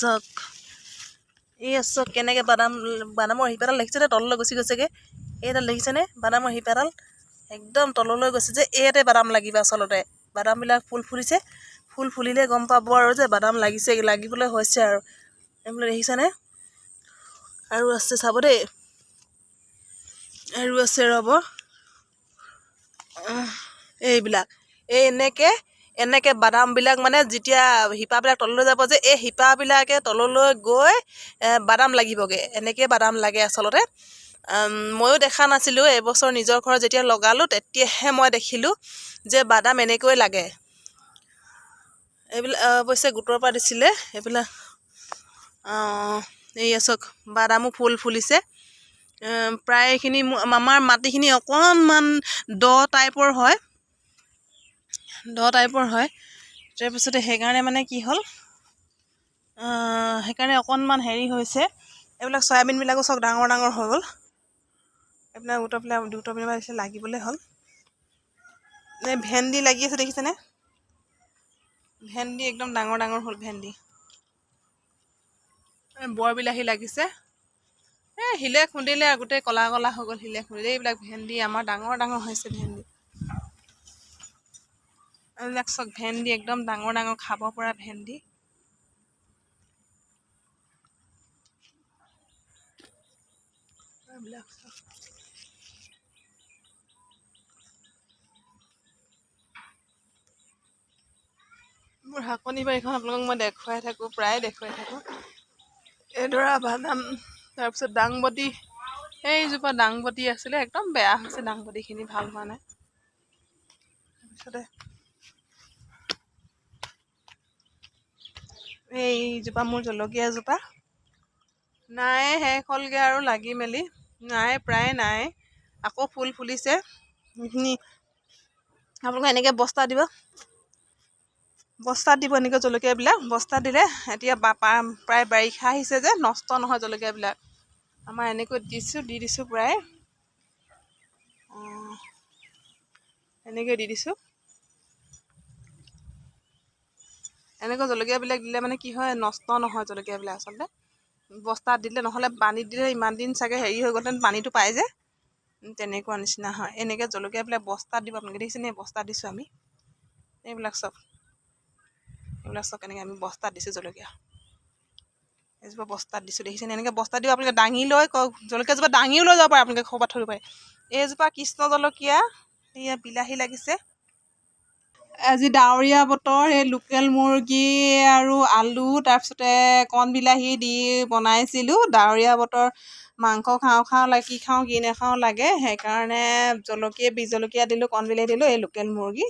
চক এই চক কেনেকৈ বাদাম, বাদামৰ শিপাডাল দেখিছেনে তললৈ গুচি গৈছেগৈ। এইডাল দেখিছেনে বাদামৰ শিপাডাল একদম তললৈ গৈছে যে ইয়াতে বাদাম লাগিব আচলতে। বাদামবিলাক ফুল ফুলিছে। ফুল ফুলিলে গম পাব আৰু যে বাদাম লাগিছে, লাগিবলৈ হৈছে আৰু। এইবিলাক দেখিছেনে আৰু আছে, চাব দেই। আৰু আছে, ৰ'ব। এইবিলাক। এই এনেকৈ এনেকৈ বাদামবিলাক মানে যেতিয়া শিপাবিলাক তললৈ যাব যে এই শিপাবিলাকে তললৈ গৈ বাদাম লাগিবগৈ। এনেকৈ বাদাম লাগে আচলতে। ময়ো দেখা নাছিলোঁ এবছৰ নিজৰ ঘৰত যেতিয়া লগালোঁ তেতিয়াহে মই দেখিলোঁ যে বাদাম এনেকৈ লাগে। এইবিলাক অৱশ্যে গোটৰ পৰা দিছিলে এইবিলাক অঁ, এইয়া চাওক বাদামো ফুল ফুলিছে। প্ৰায়খিনি মোৰ- আমাৰ মাটিখিনি অকণমান দ টাইপৰ হয়। দ টাইপৰ হয়। তাৰপিছতে সেইকাৰণে মানে কি হ'ল সেইকাৰণে অকণমান হেৰি হৈছে এইবিলাক চয়াবিনবিলাকো চাওক ডাঙৰ ডাঙৰ হৈ গ'ল। এইবিলাক উত্তৰ পেলাই দুটা পেলাই দিছে লাগিবলৈ হ'ল। এই ভেন্দি লাগি আছে দেখিছেনে? ভেন্দি একদম ডাঙৰ ডাঙৰ হ'ল ভেন্দি। এই বৰ বিলাহী লাগিছে। এই শিলে খুন্দিলে গোটেই ক'লা ক'লা হৈ গ'ল শিলে খুন্দিলে। এইবিলাক ভেন্দি আমাৰ ডাঙৰ ডাঙৰ হৈছে ভেন্দি। এইবিলাক চাওক ভেন্দি একদম ডাঙৰ ডাঙৰ খাব পৰা ভেন্দি। মোৰ শাকনি বাৰীখন আপোনালোকক মই দেখুৱাই থাকোঁ প্ৰায় দেখুৱাই থাকোঁ। এইডৰা বাদাম তাৰপিছত দাংবডি এইজোপা দাংবডি আছিলে একদম বেয়া হৈছে দাংবডিখিনি ভাল হোৱা নাই। তাৰপিছতে এইজোপা মোৰ জলকীয়াজোপা নাই শেষ হ'লগৈ আৰু লাগি মেলি। নাই প্ৰায় নাই। আকৌ ফুল ফুলিছে। সেইখিনি আপোনালোকে এনেকৈ বস্তা দিব। বস্তাত দিব এনেকৈ জলকীয়াবিলাক। বস্তাত দিলে এতিয়া প্ৰায় বাৰিষা আহিছে যে নষ্ট নহয় জলকীয়াবিলাক। আমাৰ এনেকৈ দিছোঁ দি দিছোঁ প্ৰায়। এনেকৈ দি দিছোঁ। এনেকৈ জলকীয়াবিলাক দিলে মানে কি হয় নষ্ট নহয় জলকীয়াবিলাক আচলতে। বস্তাত দিলে নহ'লে পানীত দিলে ইমান দিন চাগে হেৰি হৈ গ'লহেঁতেন পানীটো পাই যে। তেনেকুৱা নিচিনা হয়। এনেকৈ জলকীয়াবিলাক বস্তাত দিব আপোনালোকে দেখিছেনে বস্তাত দিছোঁ আমি। এইবিলাক চব। এইবিলাক চব এনেকৈ আমি বস্তাত দিছোঁ জলকীয়া। এজোপা বস্তাত দিছোঁ দেখিছেনে এনেকৈ বস্তাত দিব আপোনালোকে দাঙি লৈ জলকীয়াজোপা দাঙিও লৈ যাব পাৰে আপোনালোকে ক'ৰবাত থৈ দিব পাৰে। এইজোপা কৃষ্ণ জলকীয়া এয়া বিলাহী লাগিছে। আজি ডাৱৰীয়া বতৰ এই লোকেল মুৰ্গী আৰু আলু তাৰপিছতে কণ বিলাহী দি বনাইছিলোঁ। ডাৱৰীয়া বতৰ মাংস খাওঁ খাওঁ লাগে কি খাওঁ কি নাখাওঁ লাগে। সেইকাৰণে জলকীয়া বি জলকীয়া দিলোঁ কণ বিলাহী দিলোঁ এই লোকেল মুৰ্গী।